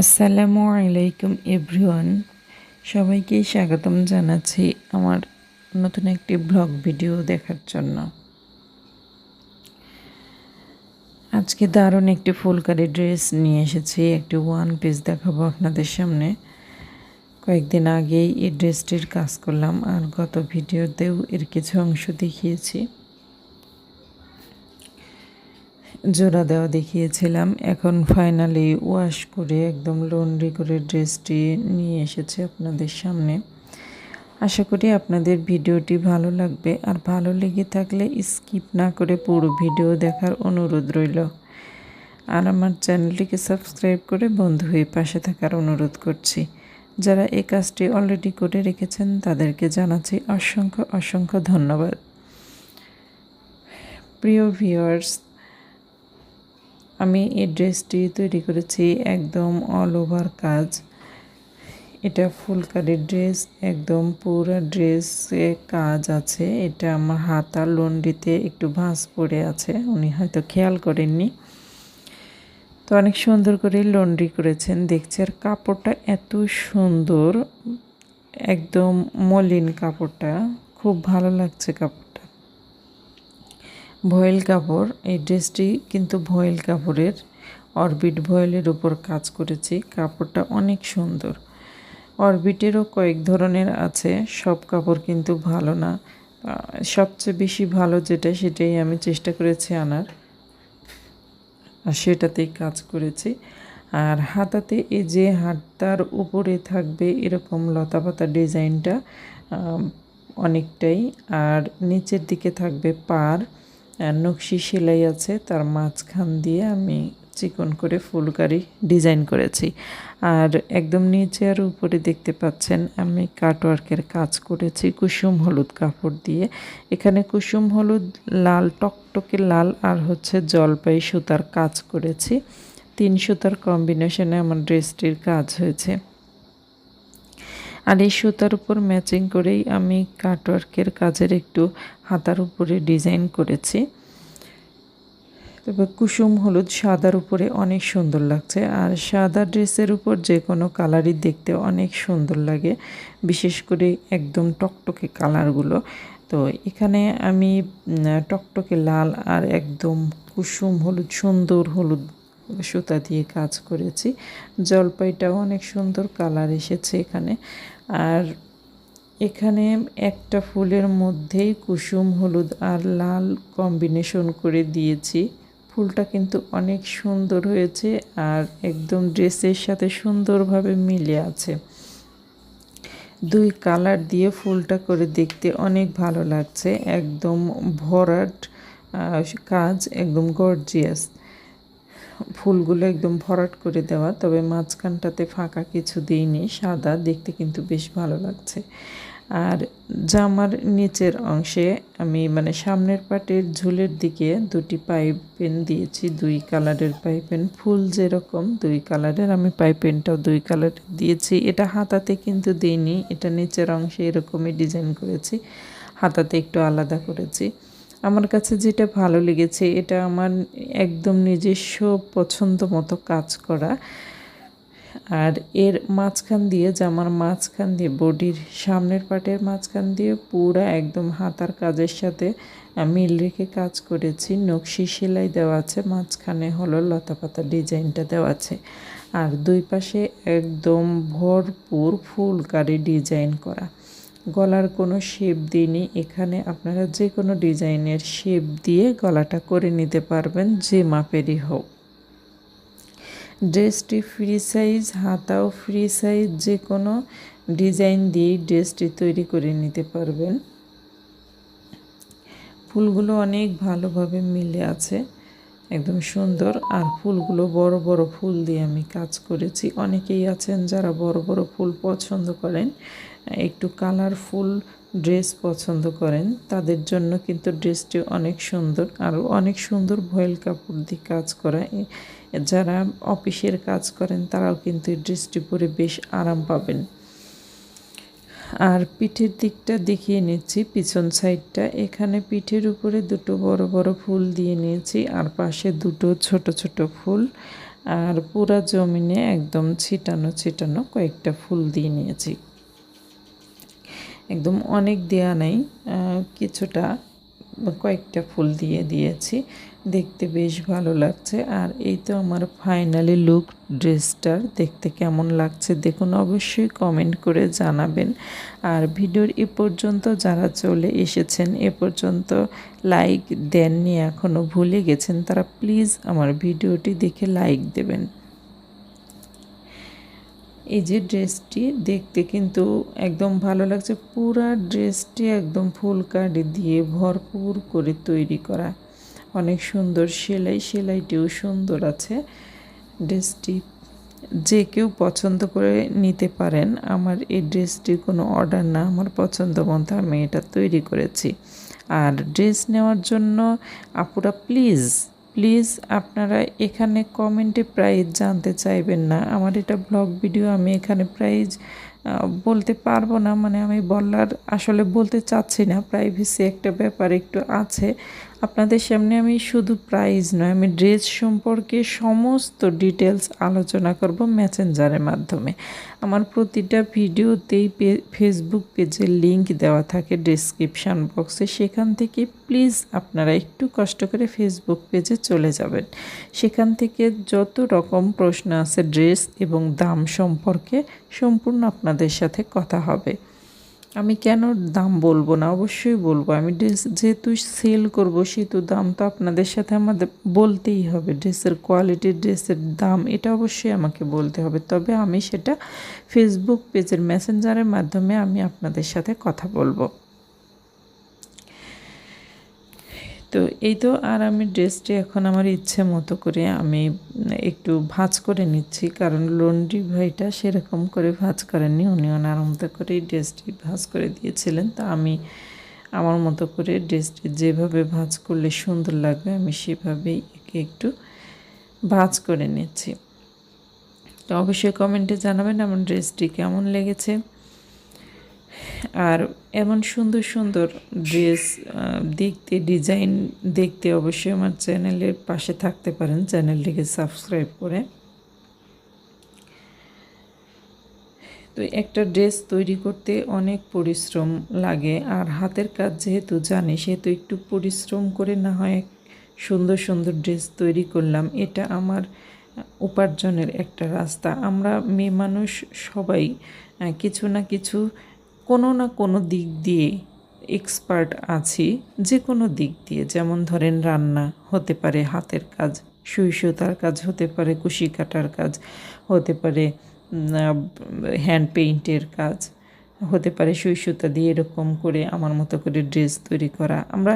আসসালামু আলাইকুম এভরিওয়ান। সবাইকে স্বাগতম জানাচ্ছি আমার নতুন একটি ব্লগ ভিডিও দেখার জন্য। আজকে দারুণ একটি ফুলকারি ড্রেস নিয়ে এসেছি, একটি ওয়ান পিস দেখাবো আপনাদের সামনে। কয়েকদিন আগেই এই ড্রেসটির কাজ করলাম আর গত ভিডিওতেও এর কিছু অংশ দেখিয়েছি। জোড়া দেওয়া দেখিয়েছিলাম। এখন ফাইনালি ওয়াশ করে একদম লন্ড্রি করে ড্রেসটি নিয়ে এসেছে আপনাদের সামনে। আশা করি আপনাদের ভিডিওটি ভালো লাগবে। আর ভালো লেগে থাকলে স্কিপ না করে পুরো ভিডিও দেখার অনুরোধ রইল। আর আমার চ্যানেলটিকে সাবস্ক্রাইব করে বন্ধু হয়ে পাশে থাকার অনুরোধ করছি। যারা এই কাজটি অলরেডি করে রেখেছেন, তাদেরকে জানাচ্ছি অসংখ্য অসংখ্য ধন্যবাদ। প্রিয় ভিউয়ার্স আমি এই ড্রেসটি তৈরি করেছি একদম অল ওভার কাজ। এটা ফুলকারির ড্রেস, একদম পুরো ড্রেসে কাজ আছে। এটা আমার হাতা লন্ডিতে একটু ভাঁজ পড়ে আছে, উনি হয়তো খেয়াল করেননি। তো অনেক সুন্দর করে লন্ড্রি করেছেন। দেখছি আর কাপড়টা এত সুন্দর, একদম মলিন কাপড়টা। খুব ভালো লাগছে কাপড় ভয়েল কাপড়, এই ড্রেসটি কিন্তু ভয়েল কাপড়ের, অরবিট ভয়েলের উপর কাজ করেছি। কাপড়টা অনেক সুন্দর। অরবিটেরও কয়েক ধরনের আছে, সব কাপড় কিন্তু ভালো না। সবচেয়ে বেশি ভালো যেটা, সেটাই আমি চেষ্টা করেছি আনার। আর সেটাতেই কাজ করেছি। আর হাতাতে এই যে হাতটার উপরে থাকবে এরকম লতা পাতা ডিজাইনটা অনেকটাই। আর নিচের দিকে থাকবে পার নকশি সেলাই আছে, তার মাঝখান দিয়ে আমি চিকন করে ফুলকারি ডিজাইন করেছি। আর একদম নিচে আর উপরে দেখতে পাচ্ছেন, আমি কাটওয়ার্কের কাজ করেছি কুসুম হলুদ কাপড় দিয়ে। এখানে কুসুম হলুদ লাল, টকটকে লাল আর হচ্ছে জলপাই সুতার কাজ করেছি। তিন সুতার কম্বিনেশনে আমার ড্রেসটির কাজ হয়েছে। আর এই সুতার উপর ম্যাচিং করেই আমি কাটওয়ার্কের কাজের একটু হাতার উপরে ডিজাইন করেছি। তবে কুসুম হলুদ সাদার উপরে অনেক সুন্দর লাগছে। আর সাদা ড্রেসের উপর যে কোনো কালারই দেখতে অনেক সুন্দর লাগে, বিশেষ করে একদম টকটকে কালারগুলো। তো এখানে আমি টকটকে লাল আর একদম কুসুম হলুদ, সুন্দর হলুদ সুতা দিয়ে কাজ করেছি। জলপাইটাও অনেক সুন্দর কালার এসেছে এখানে। আর এখানে একটা ফুলের মধ্যেই কুসুম, হলুদ আর লাল কম্বিনেশন করে দিয়েছি। ফুলটা কিন্তু অনেক সুন্দর হয়েছে আর একদম ড্রেসের সাথে সুন্দরভাবে মিলে আছে। দুই কালার দিয়ে ফুলটা করে দেখতে অনেক ভালো লাগছে। একদম ভরাট কাজ, একদম গর্জিয়াস ফুলগুলো একদম ভরাট করে দেওয়া, তবে মাঝখানটাতে ফাঁকা কিছু দিইনি, সাদা দেখতে কিন্তু বেশ ভালো লাগছে। আর জামার নিচের অংশে আমি মানে সামনের পাটের ঝুলের দিকে দুটি পাইপেন দিয়েছি, দুই কালারের পাইপেন, ফুল যেরকম দুই কালারের, আমি পাইপেনটাও দুই কালারের দিয়েছি। এটা হাতাতে কিন্তু দিইনি, এটা নিচের অংশে এরকমই ডিজাইন করেছি, হাতাতে একটু আলাদা করেছি। আমার কাছে যেটা ভালো লেগেছে, এটা আমার একদম নিজস্ব পছন্দ মতো কাজ করা। আর এর মাঝখান দিয়ে, জামার মাঝখান দিয়ে, বডির সামনের পাটের মাঝখান দিয়ে পুরা একদম হাতার কাজের সাথে মিল রেখে কাজ করেছি। নকশি সেলাই দেওয়া আছে, মাঝখানে হলো লতা পাতা ডিজাইনটা দেওয়া আছে। আর দুই পাশে একদম ভরপুর ফুলকারি ডিজাইন করা। গলার কোনো শেপ দিইনি। এখানে আপনারা যে কোনো ডিজাইনের শেপ দিয়ে গলাটা করে নিতে পারবেন, যে মাপেরই হোক। ড্রেসটি ফ্রি সাইজ হাতাও ফ্রি সাইজ যে কোনো ডিজাইন দিয়েই ড্রেসটি তৈরি করে নিতে পারবেন। ফুলগুলো অনেক ভালোভাবে মিলে আছে, একদম সুন্দর। আর ফুলগুলো বড় বড় ফুল দিয়ে আমি কাজ করেছি। অনেকেই আছেন যারা বড় বড় ফুল পছন্দ করেন। একটু কালারফুল ড্রেস পছন্দ করেন। তাদের জন্য কিন্তু ড্রেসটি অনেক সুন্দর আর অনেক সুন্দর ভয়েল কাপড় দিয়ে কাজ করা। যারা অফিসের কাজ করেন তারাও কিন্তু এই ড্রেসটি পরে বেশ আরাম পাবেন। আর পিঠের দিকটা দেখিয়ে নিচ্ছি, পিছন সাইডটা এখানে পিঠের উপরে দুটো বড় বড় ফুল দিয়ে নিয়েছি, আর পাশে দুটো ছোট ছোট ফুল। আর পুরা জমিনে একদম ছিটানো ছিটানো কয়েকটা ফুল দিয়ে নিয়েছি। একদম অনেক দেয়া নেই কিছুটা কয়েকটা ফুল দিয়ে দিয়েছি। দেখতে বেশ ভালো লাগছে। আর এই তো আমার ফাইনালি লুক ড্রেসটার। দেখতে কেমন লাগছে দেখুন অবশ্যই কমেন্ট করে জানাবেন। আর ভিডিওর এ পর্যন্ত যারা চলে এসেছেন, এ পর্যন্ত লাইক দেননি এখনও ভুলে গেছেন, তারা প্লিজ আমার ভিডিওটি দেখে লাইক দেবেন। এই যে ড্রেসটি দেখতে কিন্তু একদম ভালো লাগছে। পুরা ড্রেসটি একদম ফুল কাটি দিয়ে ভরপুর করে তৈরি করা। অনেক সুন্দর সেলাই, সেলাইটিও সুন্দর আছে। ড্রেসটি যে কেউ পছন্দ করে নিতে পারেন। আমার এই ড্রেসটি কোনো অর্ডার না, আমার পছন্দ মতো আমি এটা তৈরি করেছি। আর ড্রেস নেওয়ার জন্য আপুরা প্লিজ প্লিজ আপনারা এখানে কমেন্টে প্রাইজ জানতে চাইবেন না। আমার এটা ব্লগ ভিডিও আমি এখানে প্রাইজ বলতে পারব না। মানে আমি বলার, আসলে বলতে চাচ্ছি না। প্রাইভেসি একটা ব্যাপার একটু আছে। আপনাদের সামনে আমি শুধু প্রাইজ নয়, আমি ড্রেস সম্পর্কে সমস্ত ডিটেলস আলোচনা করব মেসেঞ্জারের মাধ্যমে। আমার প্রতিটা ভিডিওতেই ফেসবুক পেজের লিংক দেওয়া থাকে ডিসক্রিপশান বক্সে সেখান থেকে প্লিজ আপনারা একটু কষ্ট করে ফেসবুক পেজে চলে যাবেন। সেখান থেকে যত রকম প্রশ্ন আছে ড্রেস এবং দাম সম্পর্কে সম্পূর্ণ আপনাদের সাথে কথা হবে। আমি কেন দাম বলব না? অবশ্যই বলব। আমি ড্রেস যেহেতু সেল করব, সেহেতু দাম তো আপনাদের সাথে আমাদের বলতেই হবে। ড্রেসের কোয়ালিটি ড্রেসের দাম, এটা অবশ্যই আমাকে বলতে হবে। তবে আমি সেটা ফেসবুক পেজের মেসেঞ্জারের মাধ্যমে আমি আপনাদের সাথে কথা বলব। তো এই তো আর আমি ড্রেসটি এখন আমার ইচ্ছে মতো করে আমি একটু ভাজ করে নিচ্ছি, কারণ লন্ড্রি ভাইটা সেরকম করে ভাজ করেননি। উনি ওনার মতো করেই ড্রেসটি ভাজ করে দিয়েছিলেন। তা আমি আমার মতো করে ড্রেসটি যেভাবে ভাজ করলে সুন্দর লাগবে, আমি সেভাবেই একে একটু ভাজ করে নিচ্ছি। তো অবশ্যই কমেন্টে জানাবেন আমার ড্রেসটি কেমন লেগেছে। আর এমন সুন্দর সুন্দর ড্রেস দেখতে ডিজাইন দেখতে অবশ্যই আমার চ্যানেলের পাশে থাকতে পারেন। চ্যানেলটিকে সাবস্ক্রাইব করে। তো একটা ড্রেস তৈরি করতে অনেক পরিশ্রম লাগে। আর হাতের কাজ যেহেতু জানি, সেহেতু একটু পরিশ্রম করে না হয় সুন্দর সুন্দর ড্রেস তৈরি করলাম। এটা আমার উপার্জনের একটা রাস্তা। আমরা মেয়ে মানুষ সবাই কিছু না কিছু কোনো না কোনো দিক দিয়ে এক্সপার্ট আছি, যে কোনো দিক দিয়ে। যেমন ধরেন রান্না হতে পারে হাতের কাজ সুই সুতার কাজ হতে পারে কুশি কাটার কাজ হতে পারে হ্যান্ড পেইন্টের কাজ হতে পারে সুই সুতা দিয়ে এরকম করে আমার মতো করে ড্রেস তৈরি করা। আমরা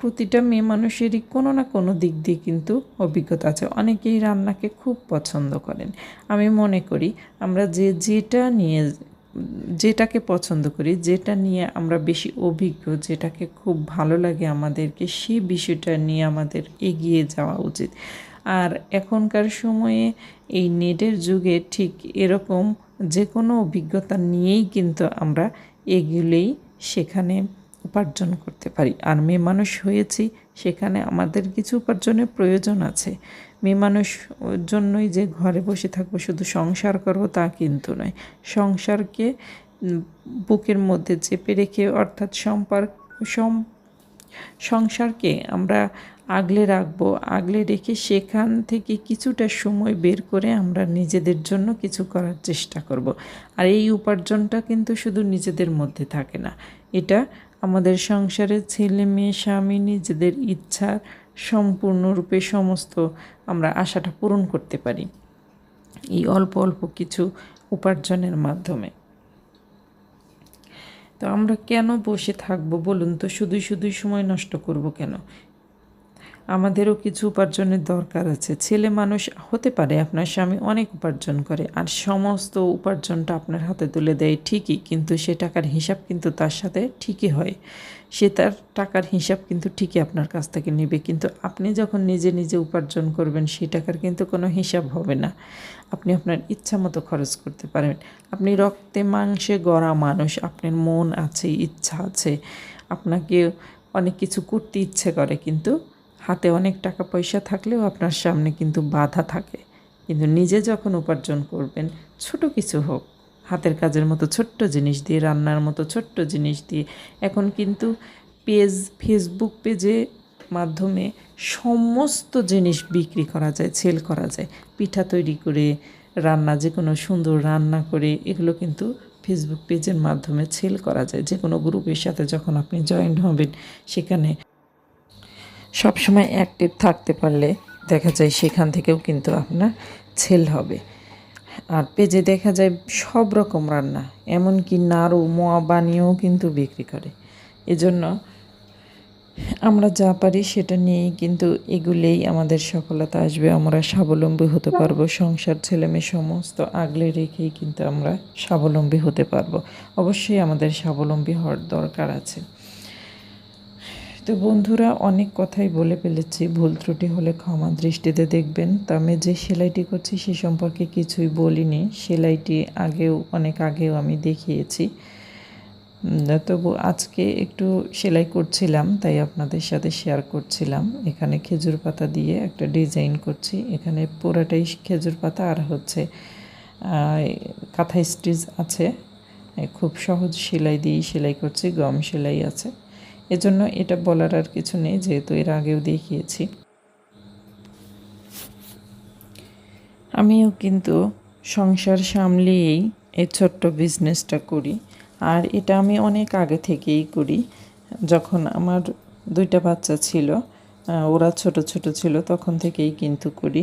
প্রতিটা মেয়ে মানুষেরই কোনো না কোনো দিক দিয়ে কিন্তু অভিজ্ঞতা আছে। অনেকেই রান্নাকে খুব পছন্দ করেন। আমি মনে করি, আমরা যে যেটা নিয়ে যেটাকে পছন্দ করি, যেটা নিয়ে আমরা বেশি অভিজ্ঞ, যেটাকে খুব ভালো লাগে আমাদেরকে সেই বিষয়টা নিয়ে আমাদের এগিয়ে যাওয়া উচিত। আর এখনকার সময়ে এই নেটের যুগে ঠিক এরকম যে কোনো অভিজ্ঞতা নিয়েই কিন্তু আমরা এগুলেই সেখানে উপার্জন করতে পারি। আর মেয়ে মানুষ হয়েছি, সেখানে আমাদের কিছু উপার্জনের প্রয়োজন আছে। মেয়ে মানুষ জন্যই যে ঘরে বসে থাকব, শুধু সংসার করব তা কিন্তু নয়। সংসারকে বুকের মধ্যে চেপে রেখে, অর্থাৎ সম্পর্ক, সম, সংসারকে আমরা আগলে রাখব। আগলে রেখে সেখান থেকে কিছুটা সময় বের করে আমরা নিজেদের জন্য কিছু করার চেষ্টা করব। আর এই উপার্জনটা কিন্তু শুধু নিজেদের মধ্যে থাকে না। এটা আমাদের সংসারের ছেলে মেয়ে, স্বামী, নিজেদের ইচ্ছা সম্পূর্ণরূপে সমস্ত আমরা আশাটা পূরণ করতে পারি এই অল্প অল্প কিছু উপার্জনের মাধ্যমে। তো আমরা কেন বসে থাকব বলুন তো? শুধু শুধুই সময় নষ্ট করব কেন? আমাদেরও কিছু উপার্জনের দরকার আছে। ছেলে মানুষ হতে পারে, আপনার স্বামী অনেক উপার্জন করে, আর সমস্ত উপার্জনটা আপনার হাতে তুলে দেয় ঠিকই, কিন্তু সে টাকার হিসাব কিন্তু তার সাথে ঠিকই হয়। সে তার টাকার হিসাব কিন্তু ঠিকই আপনার কাছ থেকে নেবে, কিন্তু আপনি যখন নিজে নিজে উপার্জন করবেন সেই টাকার কিন্তু কোনো হিসাব হবে না। আপনি আপনার ইচ্ছা মতো খরচ করতে পারেন আপনি রক্তে, মাংসে গড়া মানুষ, আপনার মন আছে, ইচ্ছা আছে, আপনাকে অনেক কিছু করতে ইচ্ছে করে, কিন্তু হাতে অনেক টাকা পয়সা থাকলেও আপনার সামনে কিন্তু বাধা থাকে। কিন্তু নিজে যখন উপার্জন করবেন, ছোট কিছু হোক, হাতের কাজের মতো ছোট্ট জিনিস দিয়ে, রান্নার মতো ছোট্ট জিনিস দিয়ে, এখন কিন্তু পেজ ফেসবুক পেজে মাধ্যমে সমস্ত জিনিস বিক্রি করা যায় সেল করা যায়। পিঠা তৈরি করে, রান্না যে কোনো সুন্দর রান্না করে, এগুলো কিন্তু ফেসবুক পেজের মাধ্যমে সেল করা যায়। যে কোনো গ্রুপের সাথে যখন আপনি জয়েন হবেন, সেখানে সবসময় অ্যাক্টিভ থাকতে পারলে দেখা যায় সেখান থেকেও কিন্তু আপনার ছেল হবে। আর পেজে দেখা যায় সব রকম রান্না, এমনকি নাড়ু, মোয়া বানিয়েও কিন্তু বিক্রি করে। এজন্য আমরা যা পারি সেটা নিয়েই কিন্তু এগুলেই আমাদের সফলতা আসবে। আমরা স্বাবলম্বী হতে পারব, সংসার, ছেলেমেয়ে সমস্ত আগলে রেখেই কিন্তু আমরা স্বাবলম্বী হতে পারব। অবশ্যই আমাদের স্বাবলম্বী হওয়ার দরকার আছে। তো বন্ধুরা, অনেক কথাই বলে ফেলেছি। ভুল ত্রুটি হলে ক্ষমা দৃষ্টিতে দেখবেন। তো আমি যে সেলাইটি করছি সে সম্পর্কে কিছুই বলিনি। সেলাইটি আগেও, অনেক আগেও আমি দেখিয়েছি। তবু আজকে একটু সেলাই করছিলাম, তাই আপনাদের সাথে শেয়ার করছিলাম। এখানে খেজুর পাতা দিয়ে একটা ডিজাইন করছি। এখানে পুরোটাই খেজুর পাতা আর হচ্ছে কাঁথা স্টিচ আছে। খুব সহজ সেলাই দিয়েই সেলাই করছি, গম সেলাই আছে। এজন্য এটা বলার আর কিছু নেই, যেহেতু এর আগেও দেখিয়েছি। আমিও কিন্তু সংসার সামলিয়েই এই ছোট্ট বিজনেসটা করি। আর এটা আমি অনেক আগে থেকেই করি। যখন আমার দুইটা বাচ্চা ছিল ওরা ছোট ছোট ছিল, তখন থেকেই কিন্তু করি।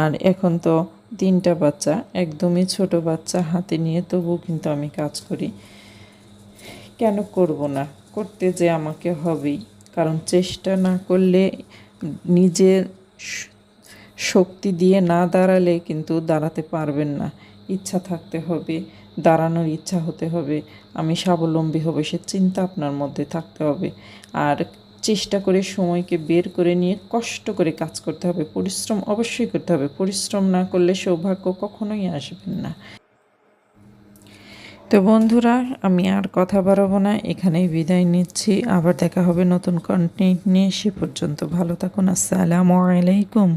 আর এখন তো তিনটা বাচ্চা, একদমই ছোট বাচ্চা হাতে নিয়ে তবুও কিন্তু আমি কাজ করি। কেন করব না? করতে যে আমাকে হবেই। কারণ চেষ্টা না করলে নিজের শক্তি দিয়ে না দাঁড়ালে কিন্তু দাঁড়াতে পারবেন না। ইচ্ছা থাকতে হবে, দাঁড়ানোর ইচ্ছা হতে হবে। আমি স্বাবলম্বী হবে, সে চিন্তা আপনার মধ্যে থাকতে হবে। আর চেষ্টা করে সময়কে বের করে নিয়ে কষ্ট করে কাজ করতে হবে। পরিশ্রম অবশ্যই করতে হবে। পরিশ্রম না করলে সৌভাগ্য কখনোই আসবেন না। তো বন্ধুরা, আমি আর কথা বাড়াবো না। এখানেই বিদায় নিচ্ছি। আবার দেখা হবে নতুন কন্টেন্ট নিয়ে। সে পর্যন্ত ভালো থাকুন। আসসালামু আলাইকুম।